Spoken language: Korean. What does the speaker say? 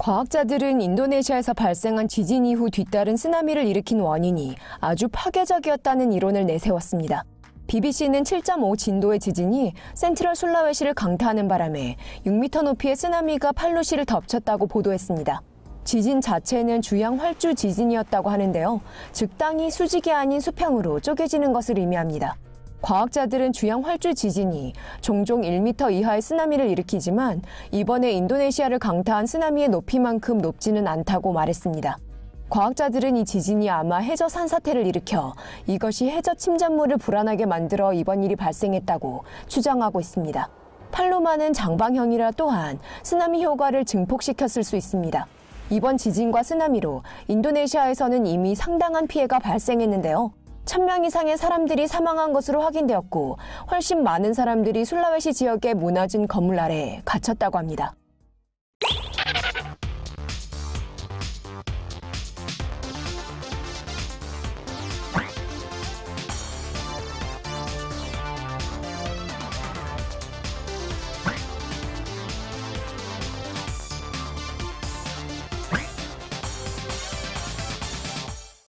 과학자들은 인도네시아에서 발생한 지진 이후 뒤따른 쓰나미를 일으킨 원인이 아주 파괴적이었다는 이론을 내세웠습니다. BBC는 7.5 진도의 지진이 센트럴 술라웨시를 강타하는 바람에 6m 높이의 쓰나미가 팔루시를 덮쳤다고 보도했습니다. 지진 자체는 주양 활주 지진이었다고 하는데요. 즉 땅이 수직이 아닌 수평으로 쪼개지는 것을 의미합니다. 과학자들은 주양 활주 지진이 종종 1m 이하의 쓰나미를 일으키지만 이번에 인도네시아를 강타한 쓰나미의 높이만큼 높지는 않다고 말했습니다. 과학자들은 이 지진이 아마 해저 산사태를 일으켜 이것이 해저 침전물을 불안하게 만들어 이번 일이 발생했다고 추정하고 있습니다. 팔로마는 장방형이라 또한 쓰나미 효과를 증폭시켰을 수 있습니다. 이번 지진과 쓰나미로 인도네시아에서는 이미 상당한 피해가 발생했는데요. 1000명 이상의 사람들이 사망한 것으로 확인되었고 훨씬 많은 사람들이 술라웨시 지역의 무너진 건물 아래에 갇혔다고 합니다.